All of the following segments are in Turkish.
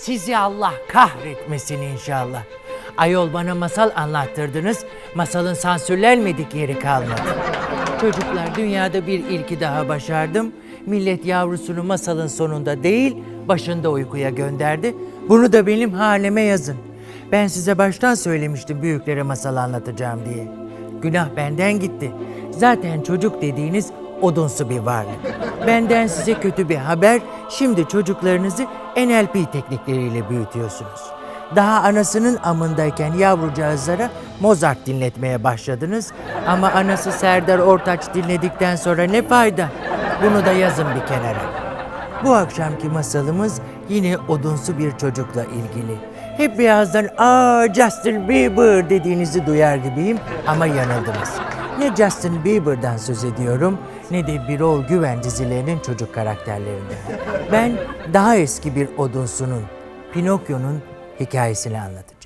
Sizi Allah kahretmesin inşallah. Ayol bana masal anlattırdınız. Masalın sansürlenmedik yeri kalmadı. Çocuklar dünyada bir ilki daha başardım. Millet yavrusunu masalın sonunda değil, başında uykuya gönderdi. Bunu da benim halime yazın. Ben size baştan söylemiştim büyüklere masal anlatacağım diye. Günah benden gitti. Zaten çocuk dediğiniz odunsu bir varlık. Benden size kötü bir haber. Şimdi çocuklarınızı NLP teknikleriyle büyütüyorsunuz. Daha anasının amındayken yavrucağızlara Mozart dinletmeye başladınız. Ama anası Serdar Ortaç dinledikten sonra ne fayda? Bunu da yazın bir kenara. Bu akşamki masalımız yine odunsu bir çocukla ilgili. Hep birazdan ''Aa Justin Bieber'' dediğinizi duyar gibiyim ama yanıldınız. Ne Justin Bieber'dan söz ediyorum ne de Birol Güven dizilerinin çocuk karakterlerinden. Ben daha eski bir odunsunun, Pinokyo'nun hikayesini anlatacağım.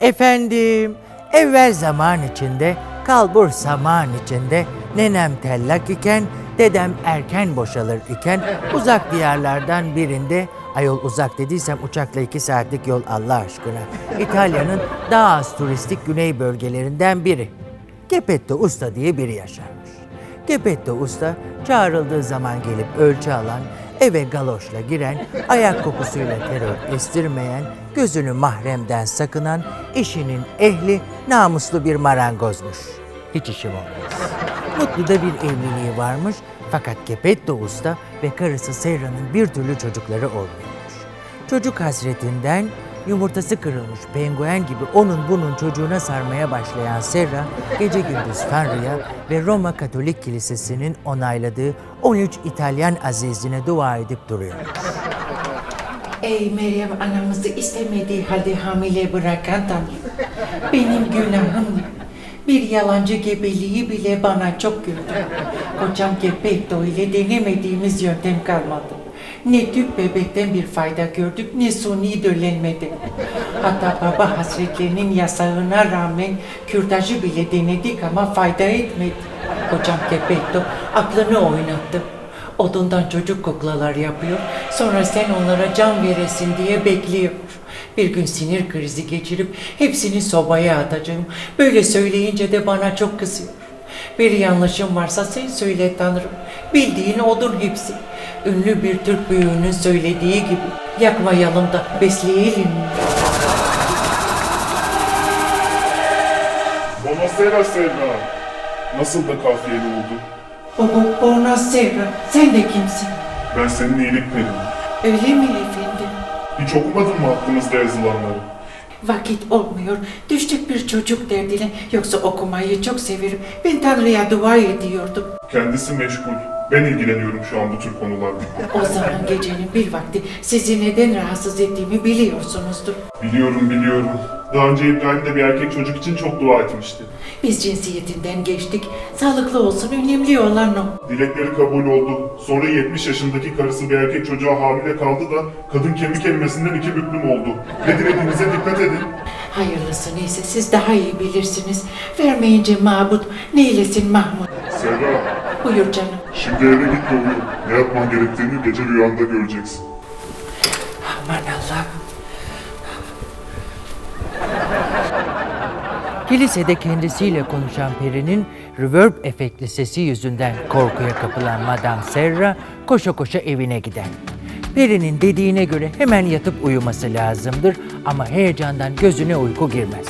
Efendim, evvel zaman içinde, kalbur zaman içinde, nenem tellak iken, dedem erken boşalır iken, uzak diyarlardan birinde, ayol uzak dediysem uçakla iki saatlik yol Allah aşkına, İtalya'nın daha az turistik güney bölgelerinden biri. Gepetto Usta diye biri yaşarmış. Gepetto Usta çağrıldığı zaman gelip ölçü alan, eve galoşla giren, ayak kokusuyla terör estirmeyen, gözünü mahremden sakınan, işinin ehli, namuslu bir marangozmuş. Hiç işim olmaz. Mutlu da bir evliliği varmış fakat Gepetto Usta ve karısı Serra'nın bir türlü çocukları olmuyormuş. Çocuk hasretinden yumurtası kırılmış penguen gibi onun bunun çocuğuna sarmaya başlayan Serra gece gündüz Tanrı'ya ve Roma Katolik Kilisesi'nin onayladığı 13 İtalyan azizine dua edip duruyor. Ey Meryem anamızı istemediği halde hamile bırakan Tanrım. Benim günahım? Bir yalancı gebeliği bile bana çok güldü. Kocam Gepetto ile denemediğimiz yöntem kalmadı. Ne tüp bebekten bir fayda gördük ne suni döllenmedi. Hatta baba hasretlerinin yasağına rağmen kürtajı bile denedik ama fayda etmedi. Kocam Gepetto aklını oynattı. Odundan çocuk kuklalar yapıyor. Sonra sen onlara can veresin diye bekliyor. Bir gün sinir krizi geçirip hepsini sobaya atacağım. Böyle söyleyince de bana çok kızıyor. Bir yanlışım varsa sen söyle Tanrım. Bildiğin odun hepsi. Ünlü bir Türk büyüğünün söylediği gibi. Yakmayalım da besleyelim. Bonasera Serra. Nasıl da kafiyeli oldu? Baba Bonasera sen de kimsin? Ben senin iyilik perim. Öyle mi efendim? Hiç okumadın mı aklımızda yazılanları? Vakit olmuyor. Düştük bir çocuk derdine. Yoksa okumayı çok severim. Ben Tanrı'ya dua ediyordum. Kendisi meşgul. Ben ilgileniyorum şu an bu tür konularla. O zaman gecenin bir vakti sizi neden rahatsız ettiğimi biliyorsunuzdur. Biliyorum biliyorum. Daha önce İbrahim de bir erkek çocuk için çok dua etmişti. Biz cinsiyetinden geçtik. Sağlıklı olsun önemli olan o. Dilekleri kabul oldu. Sonra 70 yaşındaki karısı bir erkek çocuğa hamile kaldı da kadın kemik kelimesinden iki büklüm oldu. Ne dilediğinize dikkat edin. Hayırlısı neyse siz daha iyi bilirsiniz. Vermeyince mabut neylesin Mahmut. Serra, Buyur canım. şimdi eve git ve uyu. Ne yapman gerektiğini gece rüyanda göreceksin. Aman Allah'ım. Kilisede kendisiyle konuşan perinin reverb efektli sesi yüzünden korkuya kapılan Madame Serra koşa koşa evine gider. Perinin dediğine göre hemen yatıp uyuması lazımdır ama heyecandan gözüne uyku girmez.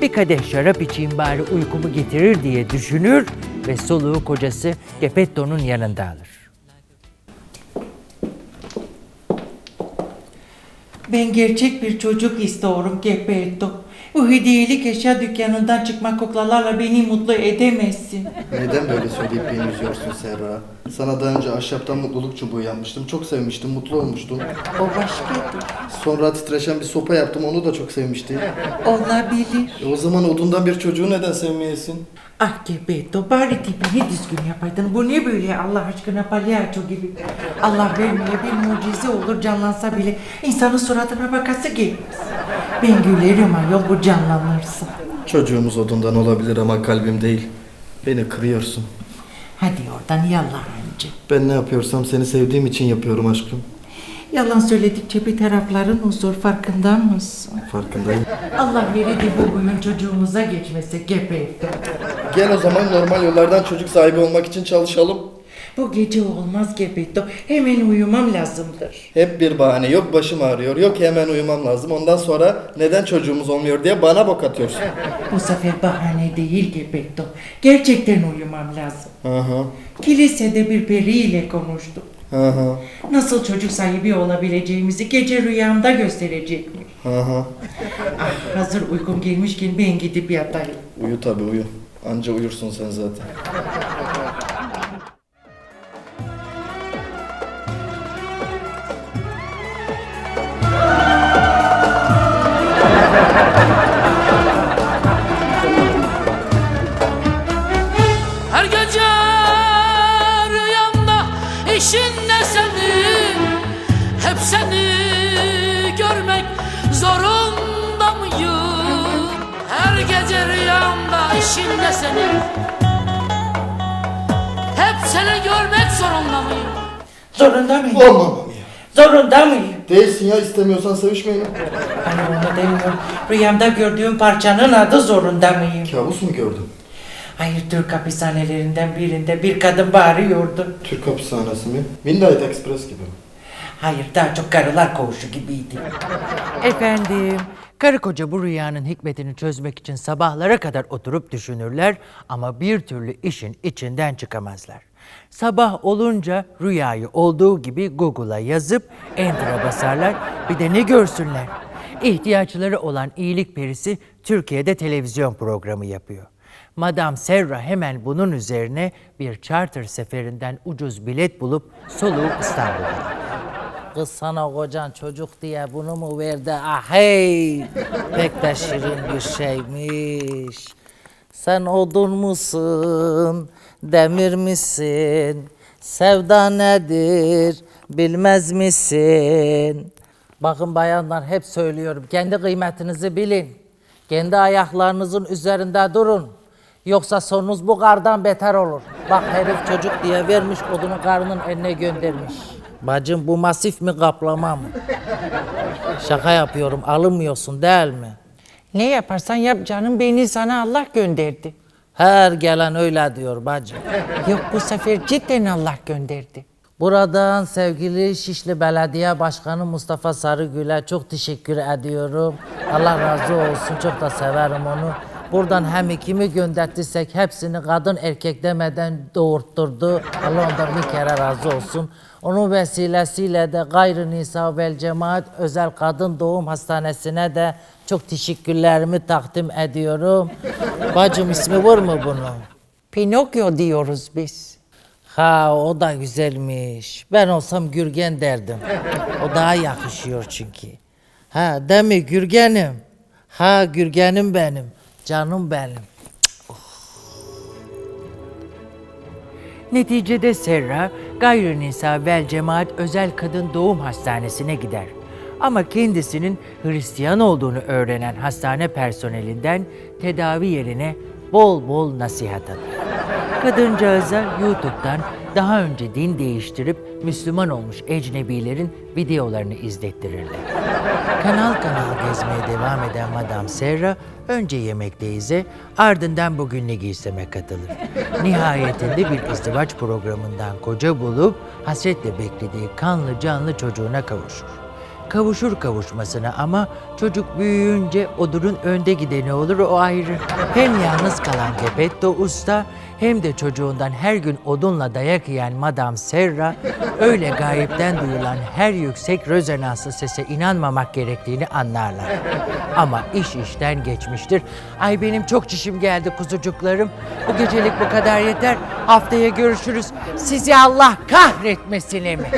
Bir kadeh şarap içeyim bari uykumu getirir diye düşünür ve soluğu kocası Gepetto'nun yanında alır. Ben gerçek bir çocuk istiyorum Gepetto. Bu hediyelik eşya dükkanından çıkma kuklalarla beni mutlu edemezsin. Neden böyle söyleyip beni üzüyorsun Serra? Sana daha önce ahşaptan mutluluk çubuğu yapmıştım. Çok sevmiştim, mutlu olmuştum. O başkadır. Sonra titreşen bir sopa yaptım, onu da çok sevmişti. Olabilir. E o zaman odundan bir çocuğu neden sevmeyesin? Ah Gebeto bari tipini düzgün yapaydın. Bu ne böyle Allah aşkına palyaço gibi. Allah vermeye bir mucize olur canlansa bile insanın suratına bakası gelmez. Ben gülerim ayol bu canlanırsa. Çocuğumuz odundan olabilir ama kalbim değil. Beni kırıyorsun. Hadi oradan yallah önce. Ben ne yapıyorsam seni sevdiğim için yapıyorum aşkım. Yalan söyledikçe bir tarafların huzur farkında mısın? Farkındayım. Allah veridi bu huyun çocuğumuza geçmese Gebeto. Gel o zaman normal yollardan çocuk sahibi olmak için çalışalım. Bu gece olmaz Gebeto. Hemen uyumam lazımdır. Hep bir bahane. Yok başım ağrıyor, yok hemen uyumam lazım. Ondan sonra neden çocuğumuz olmuyor diye bana bok atıyorsun. Bu sefer bahane değil Gebeto. Gerçekten uyumam lazım. Hı hı. Kilisede bir periyle konuştum. Hı hı. Nasıl çocuk sahibi olabileceğimizi gece rüyamda gösterecekmiş. Hı hı. Ah, hazır uykum gelmişken ben gidip yatayım. Uyu tabi uyu. Anca uyursun sen zaten. Zorunda mıyım? Olmam ya. Zorunda mıyım? Değilsin ya istemiyorsan sevişmeyelim. Hayır onu demiyorum. Rüyamda gördüğüm parçanın adı zorunda mıyım? Kabus mu gördün? Hayır Türk hapishanelerinden birinde bir kadın bağırıyordu. Türk hapishanesi mi? Midnight Express gibi mi? Hayır daha çok karılar koğuşu gibiydi. Efendim, karı koca bu rüyanın hikmetini çözmek için sabahlara kadar oturup düşünürler ama bir türlü işin içinden çıkamazlar. Sabah olunca rüyayı olduğu gibi Google'a yazıp enter'a basarlar. Bir de ne görsünler? İhtiyaçları olan iyilik perisi Türkiye'de televizyon programı yapıyor. Madame Serra hemen bunun üzerine bir charter seferinden ucuz bilet bulup soluğu İstanbul'a. Kız sana kocan çocuk diye bunu mu verdi? Ah hey! Pek de şirin bir şeymiş. Sen odun musun? Demir misin? Sevda nedir? Bilmez misin? Bakın bayanlar hep söylüyorum. Kendi kıymetinizi bilin. Kendi ayaklarınızın üzerinde durun. Yoksa sonunuz bu kardan beter olur. Bak herif çocuk diye vermiş odunu karının eline göndermiş. Bacım bu masif mi kaplama mı? Şaka yapıyorum alınmıyorsun değil mi? Ne yaparsan yap canım beni sana Allah gönderdi. Her gelen öyle diyor bacım. Yok bu sefer cidden Allah gönderdi. Buradan sevgili Şişli Belediye Başkanı Mustafa Sarıgül'e çok teşekkür ediyorum. Allah razı olsun çok da severim onu. Buradan hem kimi gönderttiysek hepsini kadın erkek demeden doğurtturdu. Allah ondan bir kere razı olsun. Onun vesilesiyle de Gayrı Nisa vel Cemaat Özel Kadın Doğum Hastanesi'ne de çok teşekkürlerimi takdim ediyorum. Bacım ismi var mı bunun? Pinokyo diyoruz biz. Ha o da güzelmiş. Ben olsam Gürgen derdim. O daha yakışıyor çünkü. Ha değil mi Gürgen'im? Ha Gürgen'im benim. Canım benim. Neticede Serra Gayrınisa Vel Cemaat Özel Kadın Doğum Hastanesi'ne gider. Ama kendisinin Hristiyan olduğunu öğrenen hastane personelinden tedavi yerine bol bol nasihat alır. Kadıncağıza YouTube'dan daha önce din değiştirip Müslüman olmuş ecnebilerin videolarını izlettirirler. Kanal kanal gezmeye devam eden Madame Serra önce yemekteyse ardından bugün giyseme katılır. Nihayetinde bir izdivaç programından koca bulup hasretle beklediği kanlı canlı çocuğuna kavuşur. Kavuşur kavuşmasına ama çocuk büyüyünce odurun önde gideni olur o ayrı. Hem yalnız kalan Gepetto Usta hem de çocuğundan her gün odunla dayak yiyen Madame Serra öyle gayipten duyulan her yüksek rözenanslı sese inanmamak gerektiğini anlarlar. Ama iş işten geçmiştir. Ay benim çok çişim geldi kuzucuklarım. Bu gecelik bu kadar yeter. Haftaya görüşürüz. Sizi Allah kahretmesin mi?